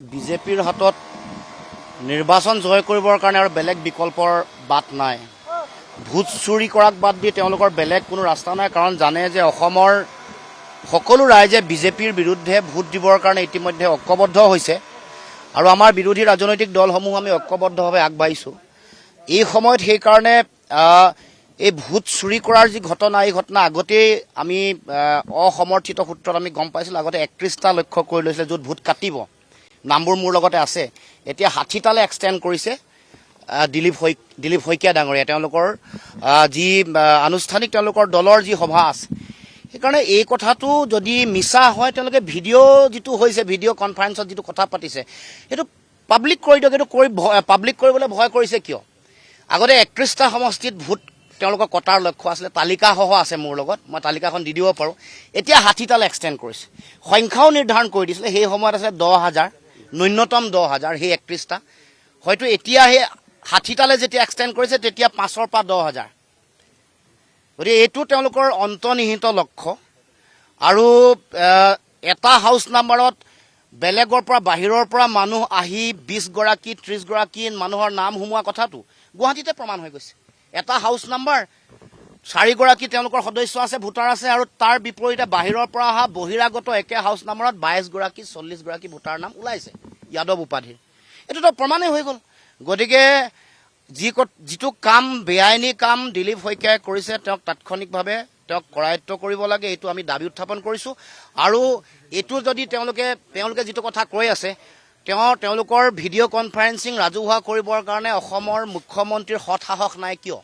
বিজেপিৰ হাতত নিৰ্বাচন জয় কৰিবৰ কাৰণে আৰু বেলেগ বিকল্পৰ বাট নাই। ভোট চুৰি কৰাক বাদ দি তেওঁলোকৰ বেলেগ কোনো ৰাস্তা নাই, কাৰণ জানে যে অসমৰ সকলো ৰাইজে বিজেপিৰ বিৰুদ্ধে ভোট দিবৰ কাৰণে ইতিমধ্যে ঐক্যবদ্ধ হৈছে। আৰু আমাৰ বিৰোধী ৰাজনৈতিক দলসমূহ আমি ঐক্যবদ্ধভাৱে আগবাঢ়িছোঁ। এই সময়ত সেইকাৰণে এই ভোট চুৰি কৰাৰ যি ঘটনা, এই ঘটনা আগতেই আমি অসমৰ্থিত সূত্ৰত আমি গম পাইছিলোঁ, আগতে একত্ৰিছটা লক্ষ্য কৰি লৈছিলে য'ত ভোট কাটিব। নামবোৰ মোৰ লগতে আছে। এতিয়া ষাঠিটালৈ এক্সটেণ্ড কৰিছে দিলীপ শই দিলীপ শইকীয়া ডাঙৰীয়া। তেওঁলোকৰ যি আনুষ্ঠানিক তেওঁলোকৰ দলৰ যি সভা আছে সেইকাৰণে এই কথাটো যদি মিছা হয় তেওঁলোকে ভিডিঅ' যিটো হৈছে ভিডিঅ' কনফাৰেন্সত যিটো কথা পাতিছে সেইটো পাব্লিক কৰি দিয়ক এইটো কৰি পাব্লিক কৰিবলৈ ভয় কৰিছে কিয়? আগতে একত্ৰিছটা সমষ্টিত ভোট তেওঁলোকৰ কটাৰ লক্ষ্য আছিলে তালিকাসহ আছে মোৰ লগত মই তালিকাখন দি দিব পাৰোঁ। এতিয়া ষাঠিটালৈ এক্সটেণ্ড কৰিছে। সংখ্যাও নিৰ্ধাৰণ কৰি দিছিলে সেই সময়ত আছে দহ হাজাৰ। ন্যূনতম দহ হাজাৰ সেই একত্ৰিছটা হয়তো এতিয়া সেই ষাঠিটালৈ যেতিয়া এক্সটেণ্ড কৰিছে তেতিয়া পাঁচৰ পৰা দহ হাজাৰ। গতিকে এইটো তেওঁলোকৰ অন্তৰ্নিহিত লক্ষ্য। আৰু এটা হাউচ নাম্বাৰত বেলেগৰ পৰা বাহিৰৰ পৰা মানুহ আহি বিছগৰাকী ত্ৰিছগৰাকী মানুহৰ নাম সোমোৱা কথাটো গুৱাহাটীতে প্ৰমাণ হৈ গৈছে। এটা হাউচ নাম্বাৰ চাৰিগৰাকী তেওঁলোকৰ সদস্য আছে ভোটাৰ আছে আৰু তাৰ বিপৰীতে বাহিৰৰ পৰা অহা বহিৰাগত একে হাউচ নাম্বাৰত বাইছগৰাকী চল্লিছগৰাকী ভোটাৰ নাম ওলাইছে। যাদৱ উপাধিৰ এইটোতো প্ৰমাণেই হৈ গ'ল। গতিকে যি যিটো কাম বেআইনী কাম দিলীপ শইকীয়াই কৰিছে তেওঁক তাৎক্ষণিকভাৱে তেওঁক কৰায়ত্ব কৰিব লাগে এইটো আমি দাবী উত্থাপন কৰিছোঁ। আৰু এইটো যদি তেওঁলোকে তেওঁলোকে যিটো কথা কৈ আছে তেওঁ তেওঁলোকৰ ভিডিঅ' কনফাৰেন্সিং ৰাজহুৱা কৰিবৰ কাৰণে অসমৰ মুখ্যমন্ত্ৰীৰ সৎসাহস নাই কিয়?